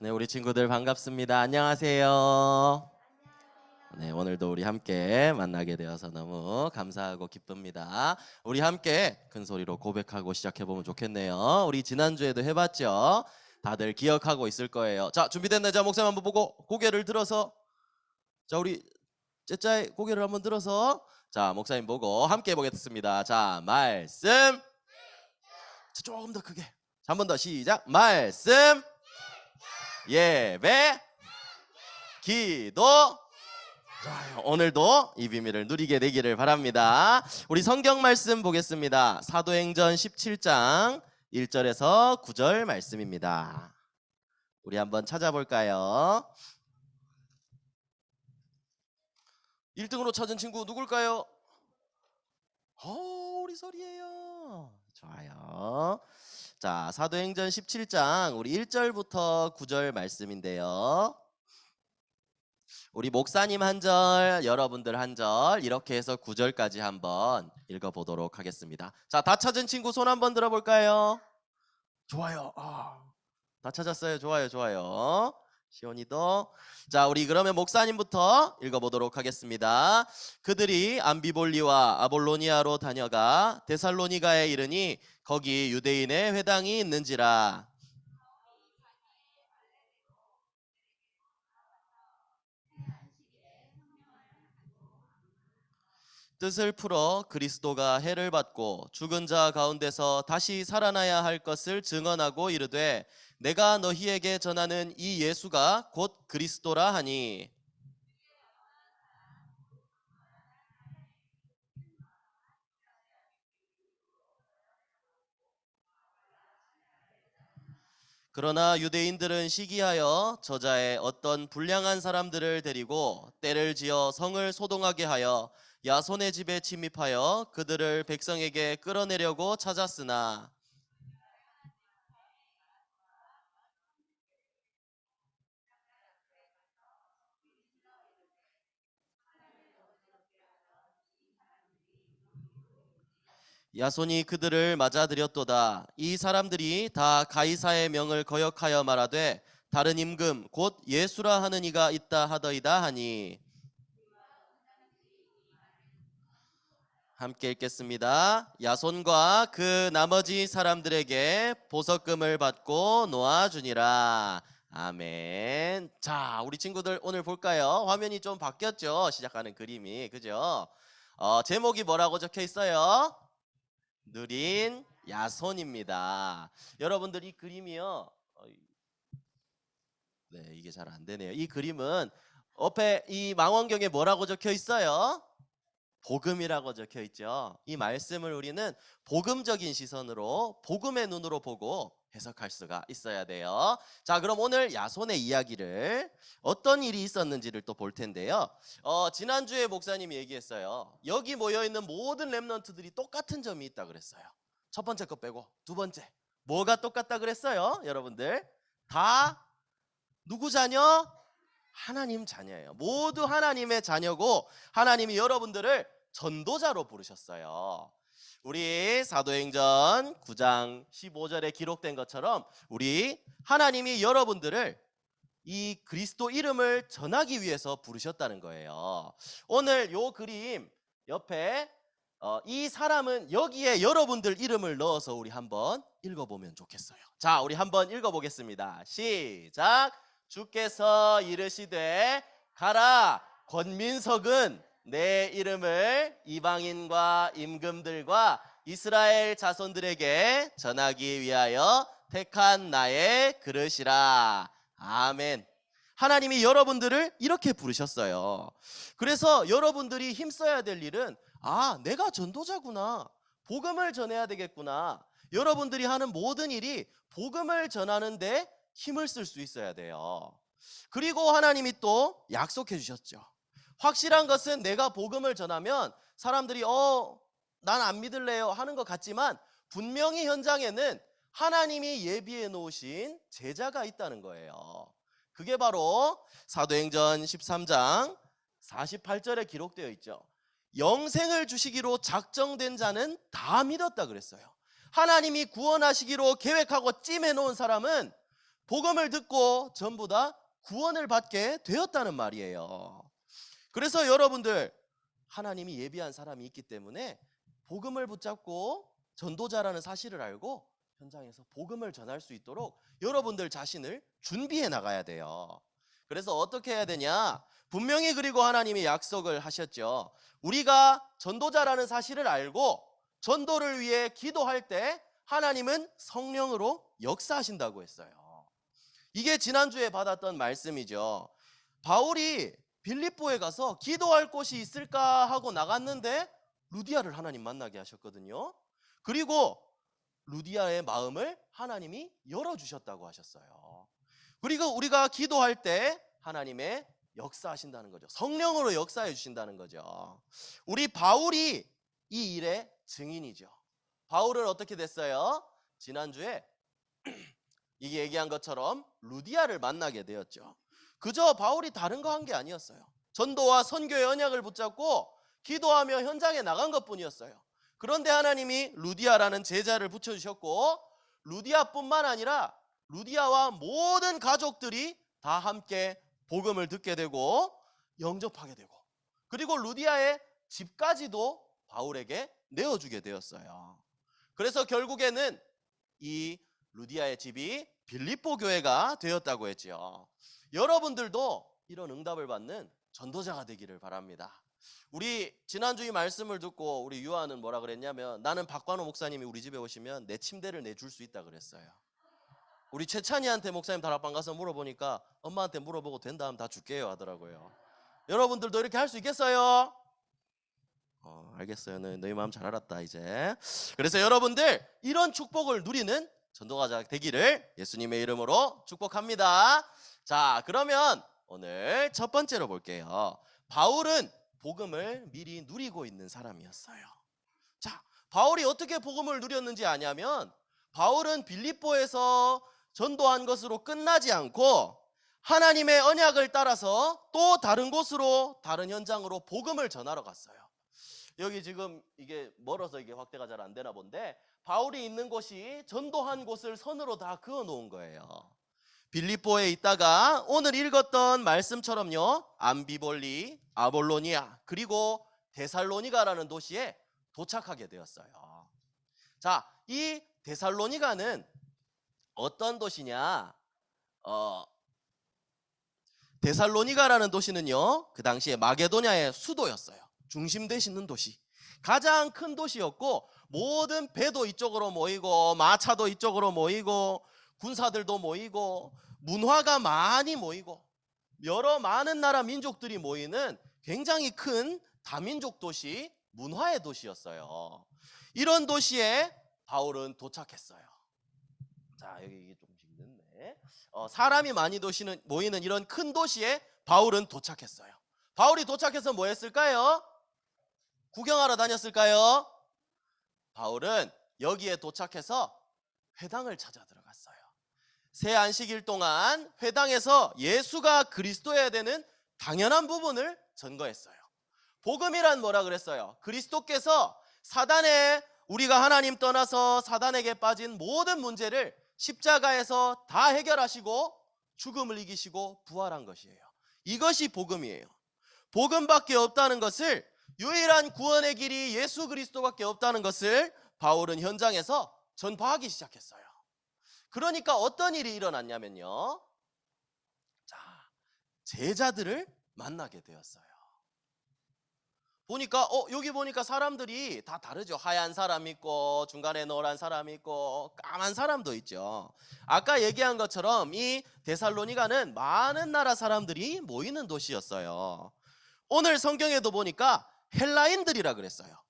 네, 우리 친구들 반갑습니다. 안녕하세요. 네, 오늘도 우리 함께 만나게 되어서 너무 감사하고 기쁩니다. 우리 함께 큰 소리로 고백하고 시작해 보면 좋겠네요. 우리 지난주에도 해 봤죠? 다들 기억하고 있을 거예요. 자, 준비됐나요? 자, 목사님 한번 보고 고개를 들어서 자, 우리 째짜의 고개를 한번 들어서 자, 목사님 보고 함께 보겠습니다. 자, 말씀 자, 조금 더 크게 한 번 더 시작. 말씀 예배 기도. 오늘도 이 비밀을 누리게 되기를 바랍니다. 우리 성경 말씀 보겠습니다. 사도행전 17장 1절에서 9절 말씀입니다. 우리 한번 찾아볼까요? 1등으로 찾은 친구 누굴까요? 어, 우리 소리예요. 좋아요. 자, 사도행전 17장 우리 1절부터 9절 말씀인데요. 우리 목사님 한 절, 여러분들 한 절, 이렇게 해서 9절까지 한번 읽어 보도록 하겠습니다. 자, 다 찾은 친구 손 한번 들어 볼까요? 좋아요. 아, 다 찾았어요. 좋아요. 좋아요. 시온이도 자, 우리 그러면 목사님부터 읽어 보도록 하겠습니다. 그들이 암비볼리와 아볼로니아로 다녀가 데살로니가에 이르니 거기 유대인의 회당이 있는지라 뜻을 풀어 그리스도가 해를 받고 죽은 자 가운데서 다시 살아나야 할 것을 증언하고 이르되 내가 너희에게 전하는 이 예수가 곧 그리스도라 하니. 그러나 유대인들은 시기하여 저자의 어떤 불량한 사람들을 데리고 때를 지어 성을 소동하게 하여 야손의 집에 침입하여 그들을 백성에게 끌어내려고 찾았으나 야손이 그들을 맞아들였도다. 이 사람들이 다 가이사의 명을 거역하여 말하되 다른 임금 곧 예수라 하는 이가 있다 하더이다 하니 함께 읽겠습니다. 야손과 그 나머지 사람들에게 보석금을 받고 놓아주니라. 아멘. 자, 우리 친구들 오늘 볼까요? 화면이 좀 바뀌었죠? 시작하는 그림이. 그죠? 어, 제목이 뭐라고 적혀 있어요? 누린 야손입니다. 여러분들 이 그림이요. 네, 이게 잘 안 되네요. 이 그림은 옆에 이 망원경에 뭐라고 적혀 있어요? 복음이라고 적혀 있죠. 이 말씀을 우리는 복음적인 시선으로 복음의 눈으로 보고 해석할 수가 있어야 돼요. 자, 그럼 오늘 야손의 이야기를 어떤 일이 있었는지를 또 볼 텐데요. 어, 지난주에 목사님이 얘기했어요. 여기 모여 있는 모든 렘넌트들이 똑같은 점이 있다 그랬어요. 첫 번째 거 빼고 두 번째. 뭐가 똑같다 그랬어요? 여러분들 다 누구 자녀? 하나님 자녀예요. 모두 하나님의 자녀고 하나님이 여러분들을 전도자로 부르셨어요. 우리 사도행전 9장 15절에 기록된 것처럼 우리 하나님이 여러분들을 이 그리스도 이름을 전하기 위해서 부르셨다는 거예요. 오늘 요 그림 옆에 어, 이 사람은 여기에 여러분들 이름을 넣어서 우리 한번 읽어보면 좋겠어요. 자, 우리 한번 읽어보겠습니다. 시작. 주께서 이르시되 가라 권민석은 내 이름을 이방인과 임금들과 이스라엘 자손들에게 전하기 위하여 택한 나의 그릇이라. 아멘. 하나님이 여러분들을 이렇게 부르셨어요. 그래서 여러분들이 힘써야 될 일은 아 내가 전도자구나. 복음을 전해야 되겠구나. 여러분들이 하는 모든 일이 복음을 전하는데 힘을 쓸 수 있어야 돼요. 그리고 하나님이 또 약속해 주셨죠. 확실한 것은 내가 복음을 전하면 사람들이 어, 난 안 믿을래요 하는 것 같지만 분명히 현장에는 하나님이 예비해 놓으신 제자가 있다는 거예요. 그게 바로 사도행전 13장 48절에 기록되어 있죠. 영생을 주시기로 작정된 자는 다 믿었다 그랬어요. 하나님이 구원하시기로 계획하고 찜해 놓은 사람은 복음을 듣고 전부 다 구원을 받게 되었다는 말이에요. 그래서 여러분들 하나님이 예비한 사람이 있기 때문에 복음을 붙잡고 전도자라는 사실을 알고 현장에서 복음을 전할 수 있도록 여러분들 자신을 준비해 나가야 돼요. 그래서 어떻게 해야 되냐? 분명히 그리고 하나님이 약속을 하셨죠. 우리가 전도자라는 사실을 알고 전도를 위해 기도할 때 하나님은 성령으로 역사하신다고 했어요. 이게 지난주에 받았던 말씀이죠. 바울이 빌립보에 가서 기도할 곳이 있을까 하고 나갔는데 루디아를 하나님 만나게 하셨거든요. 그리고 루디아의 마음을 하나님이 열어주셨다고 하셨어요. 그리고 우리가 기도할 때 하나님의 역사하신다는 거죠. 성령으로 역사해 주신다는 거죠. 우리 바울이 이 일의 증인이죠. 바울은 어떻게 됐어요? 지난주에 이게 얘기한 것처럼 루디아를 만나게 되었죠. 그저 바울이 다른 거 한 게 아니었어요. 전도와 선교의 언약을 붙잡고 기도하며 현장에 나간 것 뿐이었어요. 그런데 하나님이 루디아라는 제자를 붙여주셨고, 루디아뿐만 아니라 루디아와 모든 가족들이 다 함께 복음을 듣게 되고, 영접하게 되고, 그리고 루디아의 집까지도 바울에게 내어주게 되었어요. 그래서 결국에는 이 루디아의 집이 빌립보 교회가 되었다고 했지요. 여러분들도 이런 응답을 받는 전도자가 되기를 바랍니다. 우리 지난주 이 말씀을 듣고 우리 유아는 뭐라 그랬냐면 나는 박관호 목사님이 우리 집에 오시면 내 침대를 내줄 수 있다 그랬어요. 우리 최찬이한테 목사님 다락방 가서 물어보니까 엄마한테 물어보고 된 다음 다 줄게요 하더라고요. 여러분들도 이렇게 할 수 있겠어요? 어, 알겠어요. 너희, 너희 마음 잘 알았다 이제. 그래서 여러분들 이런 축복을 누리는 전도가자 되기를 예수님의 이름으로 축복합니다. 자, 그러면 오늘 첫 번째로 볼게요. 바울은 복음을 미리 누리고 있는 사람이었어요. 자, 바울이 어떻게 복음을 누렸는지 아냐면 바울은 빌립보에서 전도한 것으로 끝나지 않고 하나님의 언약을 따라서 또 다른 곳으로 다른 현장으로 복음을 전하러 갔어요. 여기 지금 이게 멀어서 이게 확대가 잘 안 되나 본데 바울이 있는 곳이 전도한 곳을 선으로 다 그어 놓은 거예요. 빌립보에 있다가 오늘 읽었던 말씀처럼요. 암비볼리, 아볼로니아, 그리고 데살로니가라는 도시에 도착하게 되었어요. 자, 이 데살로니가는 어떤 도시냐? 어, 데살로니가라는 도시는요. 그 당시에 마게도냐의 수도였어요. 중심 되시는 도시. 가장 큰 도시였고 모든 배도 이쪽으로 모이고 마차도 이쪽으로 모이고 군사들도 모이고 문화가 많이 모이고 여러 많은 나라 민족들이 모이는 굉장히 큰 다민족 도시, 문화의 도시였어요. 이런 도시에 바울은 도착했어요. 자, 여기 조금씩 늦네. 어, 사람이 많이 도시는, 모이는 이런 큰 도시에 바울은 도착했어요. 바울이 도착해서 뭐 했을까요? 구경하러 다녔을까요? 바울은 여기에 도착해서 회당을 찾아. 새 안식일 동안 회당에서 예수가 그리스도여야 되는 당연한 부분을 전거했어요. 복음이란 뭐라 그랬어요? 그리스도께서 사단에 우리가 하나님 떠나서 사단에게 빠진 모든 문제를 십자가에서 다 해결하시고 죽음을 이기시고 부활한 것이에요. 이것이 복음이에요. 복음밖에 없다는 것을 유일한 구원의 길이 예수 그리스도밖에 없다는 것을 바울은 현장에서 전파하기 시작했어요. 그러니까 어떤 일이 일어났냐면요. 자, 제자들을 만나게 되었어요. 보니까 어 여기 보니까 사람들이 다 다르죠. 하얀 사람 있고 중간에 노란 사람 있고 까만 사람도 있죠. 아까 얘기한 것처럼 이 데살로니가는 많은 나라 사람들이 모이는 도시였어요. 오늘 성경에도 보니까 헬라인들이라 그랬어요.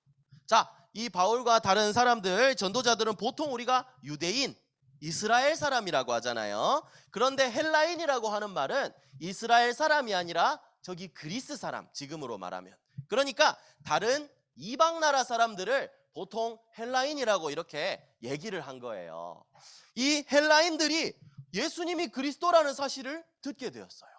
자, 이 바울과 다른 사람들 전도자들은 보통 우리가 유대인 이스라엘 사람이라고 하잖아요. 그런데 헬라인이라고 하는 말은 이스라엘 사람이 아니라 저기 그리스 사람, 지금으로 말하면. 그러니까 다른 이방 나라 사람들을 보통 헬라인이라고 이렇게 얘기를 한 거예요. 이 헬라인들이 예수님이 그리스도라는 사실을 듣게 되었어요.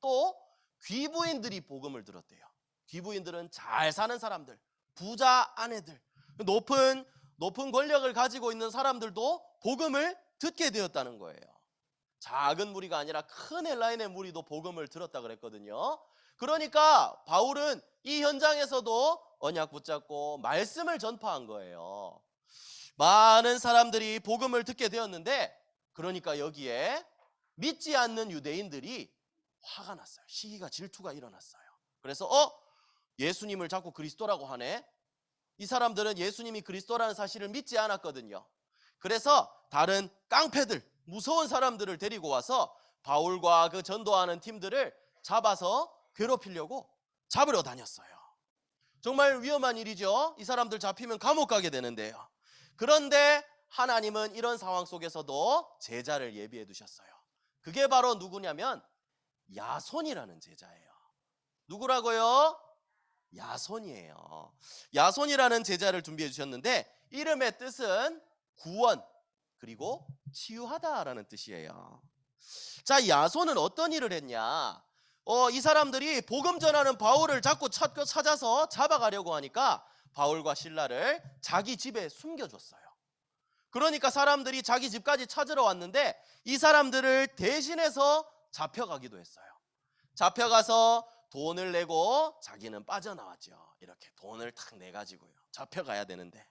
또 귀부인들이 복음을 들었대요. 귀부인들은 잘 사는 사람들, 부자 아내들, 높은 높은 권력을 가지고 있는 사람들도 복음을 듣게 되었다는 거예요. 작은 무리가 아니라 큰 헬라인의 무리도 복음을 들었다 그랬거든요. 그러니까 바울은 이 현장에서도 언약 붙잡고 말씀을 전파한 거예요. 많은 사람들이 복음을 듣게 되었는데 그러니까 여기에 믿지 않는 유대인들이 화가 났어요. 시기가 질투가 일어났어요. 그래서 어 예수님을 자꾸 그리스도라고 하네. 이 사람들은 예수님이 그리스도라는 사실을 믿지 않았거든요. 그래서 다른 깡패들, 무서운 사람들을 데리고 와서 바울과 그 전도하는 팀들을 잡아서 괴롭히려고 잡으러 다녔어요. 정말 위험한 일이죠. 이 사람들 잡히면 감옥 가게 되는데요. 그런데 하나님은 이런 상황 속에서도 제자를 예비해 두셨어요. 그게 바로 누구냐면 야손이라는 제자예요. 누구라고요? 야손이에요. 야손이라는 제자를 준비해 주셨는데 이름의 뜻은 구원 그리고 치유하다라는 뜻이에요. 자, 야손은 어떤 일을 했냐? 어, 이 사람들이 복음 전하는 바울을 자꾸 찾, 찾아서 잡아가려고 하니까 바울과 신라를 자기 집에 숨겨줬어요. 그러니까 사람들이 자기 집까지 찾으러 왔는데 이 사람들을 대신해서 잡혀가기도 했어요. 잡혀가서 돈을 내고 자기는 빠져나왔죠. 이렇게 돈을 탁 내가지고요. 잡혀가야 되는데.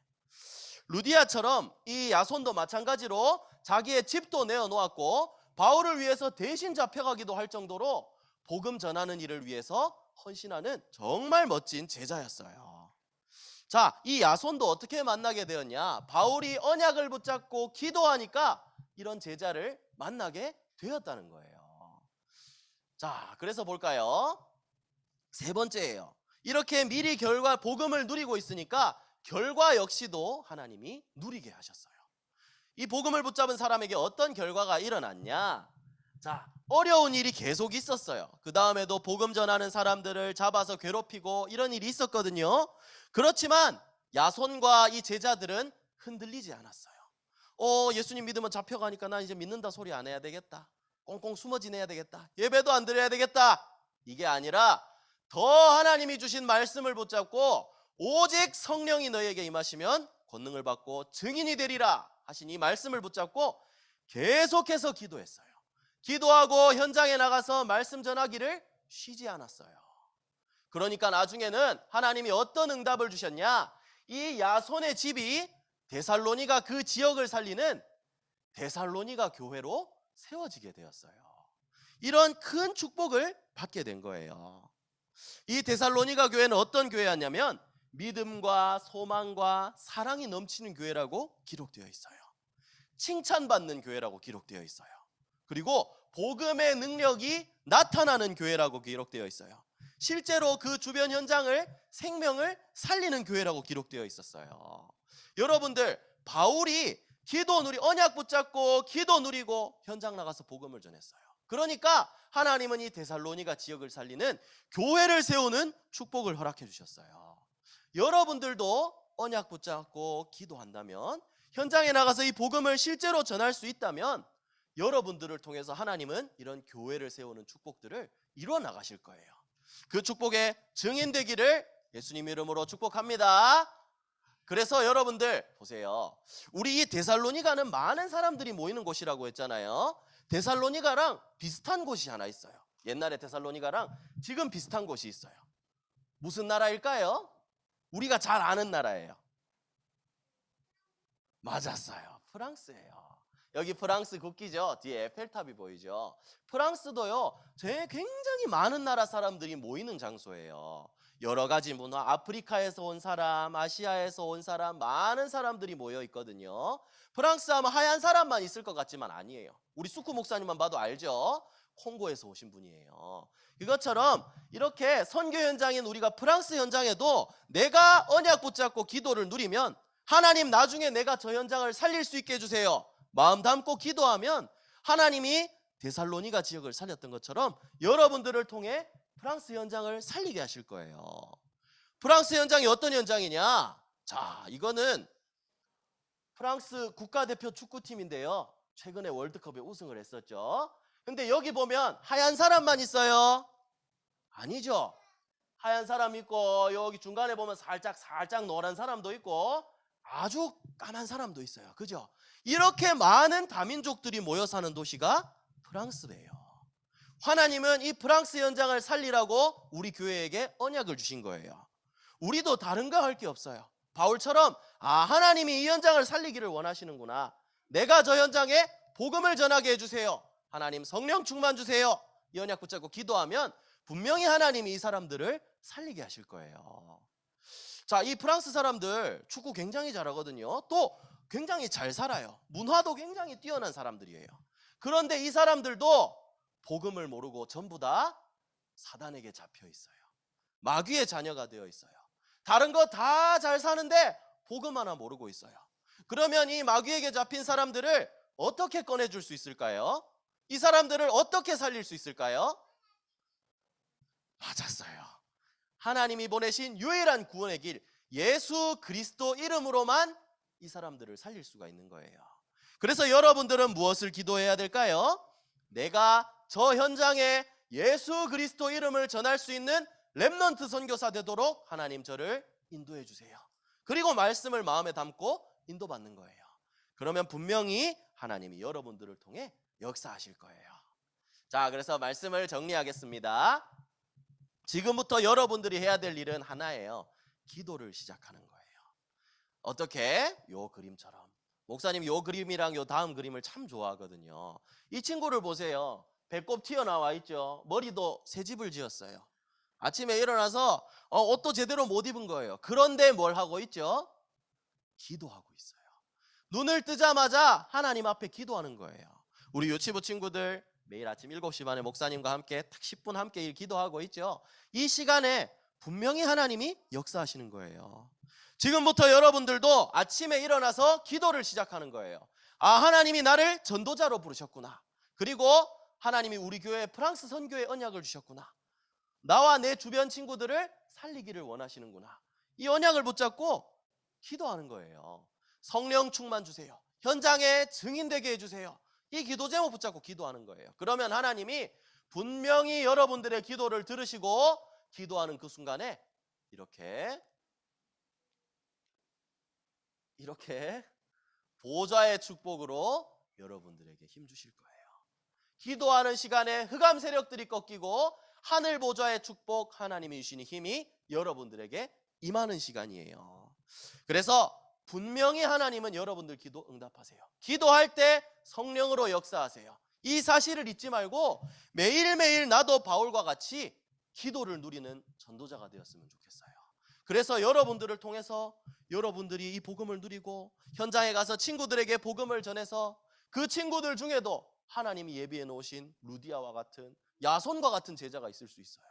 루디아처럼 이 야손도 마찬가지로 자기의 집도 내어놓았고 바울을 위해서 대신 잡혀가기도 할 정도로 복음 전하는 일을 위해서 헌신하는 정말 멋진 제자였어요. 자, 이 야손도 어떻게 만나게 되었냐? 바울이 언약을 붙잡고 기도하니까 이런 제자를 만나게 되었다는 거예요. 자, 그래서 볼까요? 세 번째예요. 이렇게 미리 결과 복음을 누리고 있으니까 결과 역시도 하나님이 누리게 하셨어요. 이 복음을 붙잡은 사람에게 어떤 결과가 일어났냐? 자, 어려운 일이 계속 있었어요. 그 다음에도 복음 전하는 사람들을 잡아서 괴롭히고 이런 일이 있었거든요. 그렇지만 야손과 이 제자들은 흔들리지 않았어요. 어, 예수님 믿으면 잡혀가니까 나 이제 믿는다 소리 안 해야 되겠다. 꽁꽁 숨어 지내야 되겠다. 예배도 안 드려야 되겠다. 이게 아니라 더 하나님이 주신 말씀을 붙잡고 오직 성령이 너에게 임하시면 권능을 받고 증인이 되리라 하신 이 말씀을 붙잡고 계속해서 기도했어요. 기도하고 현장에 나가서 말씀 전하기를 쉬지 않았어요. 그러니까 나중에는 하나님이 어떤 응답을 주셨냐? 이 야손의 집이 데살로니가 그 지역을 살리는 데살로니가 교회로 세워지게 되었어요. 이런 큰 축복을 받게 된 거예요. 이 데살로니가 교회는 어떤 교회였냐면 믿음과 소망과 사랑이 넘치는 교회라고 기록되어 있어요. 칭찬받는 교회라고 기록되어 있어요. 그리고 복음의 능력이 나타나는 교회라고 기록되어 있어요. 실제로 그 주변 현장을 생명을 살리는 교회라고 기록되어 있었어요. 여러분들 바울이 기도 누리 언약 붙잡고 기도 누리고 현장 나가서 복음을 전했어요. 그러니까 하나님은 이 데살로니가 지역을 살리는 교회를 세우는 축복을 허락해 주셨어요. 여러분들도 언약 붙잡고 기도한다면 현장에 나가서 이 복음을 실제로 전할 수 있다면 여러분들을 통해서 하나님은 이런 교회를 세우는 축복들을 이루어 나가실 거예요. 그 축복의 증인 되기를 예수님 이름으로 축복합니다. 그래서 여러분들 보세요. 우리 이 데살로니가는 많은 사람들이 모이는 곳이라고 했잖아요. 데살로니가랑 비슷한 곳이 하나 있어요. 옛날에 데살로니가랑 지금 비슷한 곳이 있어요. 무슨 나라일까요? 우리가 잘 아는 나라예요. 맞았어요. 프랑스예요. 여기 프랑스 국기죠. 뒤에 에펠탑이 보이죠. 프랑스도요. 제 굉장히 많은 나라 사람들이 모이는 장소예요. 여러 가지 문화, 아프리카에서 온 사람, 아시아에서 온 사람, 많은 사람들이 모여 있거든요. 프랑스 하면 하얀 사람만 있을 것 같지만 아니에요. 우리 수쿠 목사님만 봐도 알죠? 콩고에서 오신 분이에요. 이것처럼 이렇게 선교 현장인 우리가 프랑스 현장에도 내가 언약 붙잡고 기도를 누리면 하나님 나중에 내가 저 현장을 살릴 수 있게 해주세요. 마음 담고 기도하면 하나님이 데살로니가 지역을 살렸던 것처럼 여러분들을 통해 프랑스 현장을 살리게 하실 거예요. 프랑스 현장이 어떤 현장이냐? 자, 이거는 프랑스 국가대표 축구팀인데요. 최근에 월드컵에 우승을 했었죠. 근데 여기 보면 하얀 사람만 있어요. 아니죠. 하얀 사람 있고 여기 중간에 보면 살짝 살짝 노란 사람도 있고 아주 까만 사람도 있어요. 그죠? 이렇게 많은 다민족들이 모여 사는 도시가 프랑스래요. 하나님은 이 프랑스 현장을 살리라고 우리 교회에게 언약을 주신 거예요. 우리도 다른 거할게 없어요. 바울처럼 아 하나님이 이 현장을 살리기를 원하시는구나. 내가 저 현장에 복음을 전하게 해주세요. 하나님 성령 충만 주세요. 이 언약 붙잡고 기도하면 분명히 하나님이 이 사람들을 살리게 하실 거예요. 자, 이 프랑스 사람들 축구 굉장히 잘하거든요. 또 굉장히 잘 살아요. 문화도 굉장히 뛰어난 사람들이에요. 그런데 이 사람들도 복음을 모르고 전부 다 사단에게 잡혀 있어요. 마귀의 자녀가 되어 있어요. 다른 거 다 잘 사는데 복음 하나 모르고 있어요. 그러면 이 마귀에게 잡힌 사람들을 어떻게 꺼내줄 수 있을까요? 이 사람들을 어떻게 살릴 수 있을까요? 맞았어요. 하나님이 보내신 유일한 구원의 길, 예수 그리스도 이름으로만 이 사람들을 살릴 수가 있는 거예요. 그래서 여러분들은 무엇을 기도해야 될까요? 내가 저 현장에 예수 그리스도 이름을 전할 수 있는 렘넌트 선교사 되도록 하나님 저를 인도해 주세요. 그리고 말씀을 마음에 담고 인도받는 거예요. 그러면 분명히 하나님이 여러분들을 통해 역사하실 거예요. 자, 그래서 말씀을 정리하겠습니다. 지금부터 여러분들이 해야 될 일은 하나예요. 기도를 시작하는 거예요. 어떻게? 요 그림처럼. 목사님 요 그림이랑 요 다음 그림을 참 좋아하거든요. 이 친구를 보세요. 배꼽 튀어나와 있죠. 머리도 새 집을 지었어요. 아침에 일어나서 어, 옷도 제대로 못 입은 거예요. 그런데 뭘 하고 있죠? 기도하고 있어요. 눈을 뜨자마자 하나님 앞에 기도하는 거예요. 우리 유치부 친구들 매일 아침 7시 반에 목사님과 함께 딱 10분 함께 기도하고 있죠. 이 시간에 분명히 하나님이 역사하시는 거예요. 지금부터 여러분들도 아침에 일어나서 기도를 시작하는 거예요. 아, 하나님이 나를 전도자로 부르셨구나. 그리고 하나님이 우리 교회 프랑스 선교의 언약을 주셨구나. 나와 내 주변 친구들을 살리기를 원하시는구나. 이 언약을 붙잡고 기도하는 거예요. 성령 충만 주세요. 현장에 증인되게 해주세요. 이 기도 제목 붙잡고 기도하는 거예요. 그러면 하나님이 분명히 여러분들의 기도를 들으시고 기도하는 그 순간에 이렇게 이렇게 보좌의 축복으로 여러분들에게 힘 주실 거예요. 기도하는 시간에 흑암 세력들이 꺾이고 하늘 보좌의 축복 하나님이 주시는 힘이 여러분들에게 임하는 시간이에요. 그래서 분명히 하나님은 여러분들 기도 응답하세요. 기도할 때 성령으로 역사하세요. 이 사실을 잊지 말고 매일매일 나도 바울과 같이 기도를 누리는 전도자가 되었으면 좋겠어요. 그래서 여러분들을 통해서 여러분들이 이 복음을 누리고 현장에 가서 친구들에게 복음을 전해서 그 친구들 중에도 하나님이 예비해 놓으신 루디아와 같은 야손과 같은 제자가 있을 수 있어요.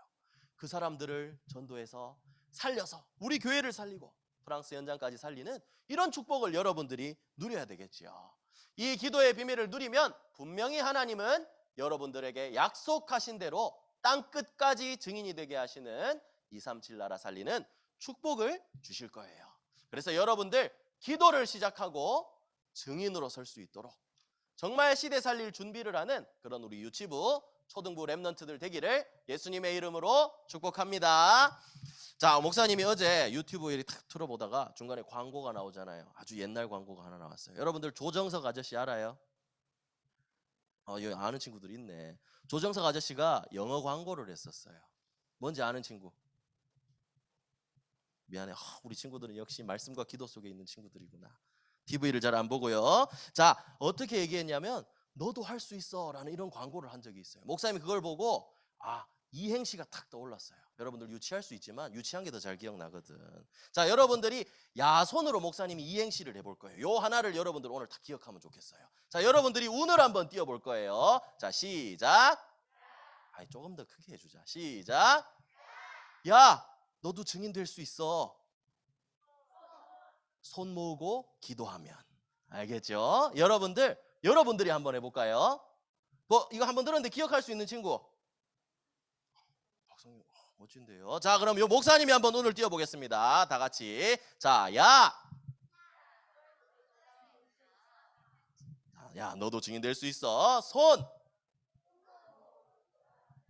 그 사람들을 전도해서 살려서 우리 교회를 살리고 프랑스 현장까지 살리는 이런 축복을 여러분들이 누려야 되겠지요. 이 기도의 비밀을 누리면 분명히 하나님은 여러분들에게 약속하신 대로 땅 끝까지 증인이 되게 하시는 237 나라 살리는 축복을 주실 거예요. 그래서 여러분들 기도를 시작하고 증인으로 설 수 있도록 정말 시대 살릴 준비를 하는 그런 우리 유치부 초등부 랩넌트들 되기를 예수님의 이름으로 축복합니다. 자, 목사님이 어제 유튜브 일이 탁 틀어보다가 중간에 광고가 나오잖아요. 아주 옛날 광고가 하나 나왔어요. 여러분들 조정석 아저씨 알아요? 어, 여기 아는 친구들 있네. 조정석 아저씨가 영어 광고를 했었어요. 뭔지 아는 친구? 미안해. 아, 우리 친구들은 역시 말씀과 기도 속에 있는 친구들이구나. TV를 잘 안 보고요. 자, 어떻게 얘기했냐면 너도 할 수 있어 라는 이런 광고를 한 적이 있어요. 목사님이 그걸 보고 아, 이행시가 탁 떠올랐어요. 여러분들 유치할 수 있지만 유치한 게 더 잘 기억나거든. 자, 여러분들이 야손으로 목사님이 이행시를 해볼 거예요. 요 하나를 여러분들 오늘 다 기억하면 좋겠어요. 자, 여러분들이 운을 한번 띄워볼 거예요. 자, 시작. 아이, 조금 더 크게 해주자. 시작. 야, 너도 증인 될 수 있어. 손 모으고 기도하면. 알겠죠? 여러분들, 여러분들이 한번 해볼까요? 뭐, 이거 한번 들었는데 기억할 수 있는 친구? 박성님, 와, 멋진데요. 자, 그럼 요 목사님이 한번 눈을 띄워보겠습니다. 다 같이. 자, 야! 야, 너도 증인 될 수 있어. 손!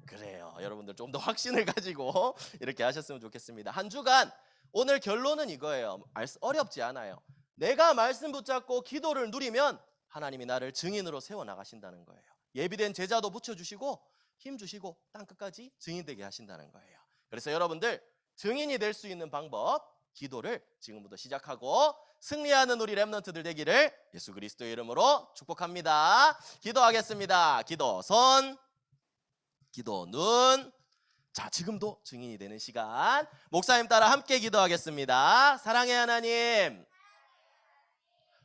그래요. 여러분들 좀 더 확신을 가지고 이렇게 하셨으면 좋겠습니다. 한 주간 오늘 결론은 이거예요. 어렵지 않아요. 내가 말씀 붙잡고 기도를 누리면 하나님이 나를 증인으로 세워 나가신다는 거예요. 예비된 제자도 붙여주시고 힘 주시고 땅 끝까지 증인되게 하신다는 거예요. 그래서 여러분들 증인이 될 수 있는 방법 기도를 지금부터 시작하고 승리하는 우리 렘넌트들 되기를 예수 그리스도의 이름으로 축복합니다. 기도하겠습니다. 기도 손, 기도 눈. 자, 지금도 증인이 되는 시간. 목사님 따라 함께 기도하겠습니다. 사랑의 하나님.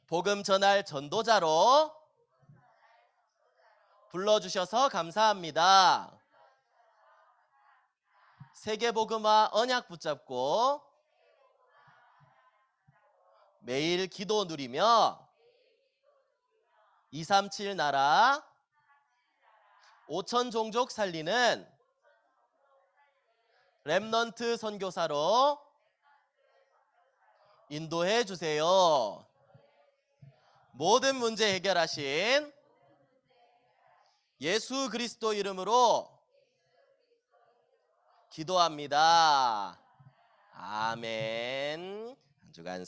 복음 전할 전도자로 불러주셔서 감사합니다. 세계복음화 언약 붙잡고 매일 기도 누리며 237 나라 5천 종족 살리는 렘넌트 선교사로 인도해 주세요. 모든 문제 해결하신 예수 그리스도 이름으로 기도합니다. 아멘. 한 주간